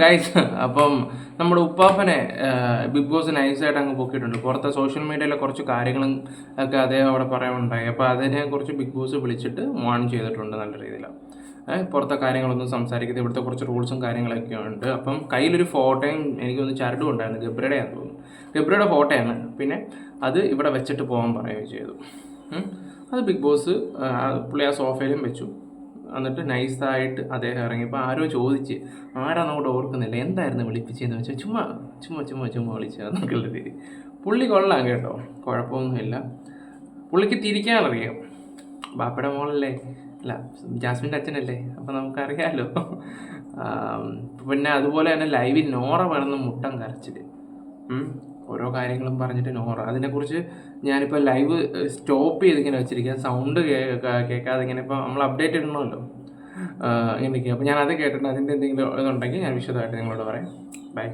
Guys അപ്പം നമ്മുടെ ഉപ്പാപ്പനെ big boss നൈസായിട്ട് അങ്ങ് പൊക്കിയിട്ടുണ്ട്. പുറത്തെ സോഷ്യൽ മീഡിയയിലെ കുറച്ച് കാര്യങ്ങളും ഒക്കെ അദ്ദേഹം അവിടെ പറയാനുണ്ടായി. അപ്പോൾ അതിനെ കുറിച്ച് ബിഗ് ബോസ് വിളിച്ചിട്ട് വാൺ ചെയ്തിട്ടുണ്ട് നല്ല രീതിയിൽ പുറത്തെ കാര്യങ്ങളൊന്നും സംസാരിക്കുന്നത് ഇവിടുത്തെ കുറച്ച് റൂൾസും കാര്യങ്ങളൊക്കെ ഉണ്ട്. അപ്പം കയ്യിലൊരു ഫോട്ടോയും എനിക്കൊന്ന് ചരടും ഉണ്ടായിരുന്നു. ഗബ്രയുടെയാന്ന് തോന്നുന്നു. ഗബ്രയുടെ ഫോട്ടോയാണ് പിന്നെ അത് ഇവിടെ വെച്ചിട്ട് പോകാൻ പറയുകയും ചെയ്തു. അത് ബിഗ് ബോസ് പുള്ളി ആ സോഫയിലും വെച്ചു. എന്നിട്ട് നൈസായിട്ട് അദ്ദേഹം ഇറങ്ങിയപ്പോൾ ആരോ ചോദിച്ച് ആരാന്ന് അങ്ങോട്ട് ഓർക്കുന്നില്ല? എന്തായിരുന്നു വിളിപ്പിച്ചതെന്ന് വെച്ചാൽ ചുമ്മാ ചുമ്മാ ചുമ്മാ ചുമ്മാ വിളിച്ചതെന്നൊക്കെയുള്ള രീതി. പുള്ളി കൊള്ളാം കേട്ടോ കുഴപ്പമൊന്നുമില്ല. പുള്ളിക്ക് തിരിക്കാനറിയാം. ബാപ്പയുടെ മോളല്ലേ? അല്ല ജാസ്മിന്റെ അച്ഛനല്ലേ? അപ്പോൾ നമുക്കറിയാമല്ലോ പിന്നെ അതുപോലെ തന്നെ ലൈവിൽ നോറ വേണമെന്ന് മുട്ടം കരച്ചിൽ ഉം. ഓരോ കാര്യങ്ങളും പറഞ്ഞിട്ട് നോറ. അതിനെക്കുറിച്ച് ഞാനിപ്പോൾ ലൈവ് സ്റ്റോപ്പ് ചെയ്ത് ഇങ്ങനെ വെച്ചിരിക്കുക സൗണ്ട് കേൾക്കാതെ ഇങ്ങനെ ഇപ്പോൾ നമ്മൾ അപ്ഡേറ്റ് ഇടണമല്ലോ. ഇങ്ങനെയൊക്കെ അപ്പോൾ ഞാൻ അത് കേട്ടിട്ടുണ്ട് അതിന്റെ എന്തെങ്കിലും ഇതുണ്ടെങ്കിൽ ഞാൻ വിശദമായിട്ട് നിങ്ങളോട് പറയാം. ബൈ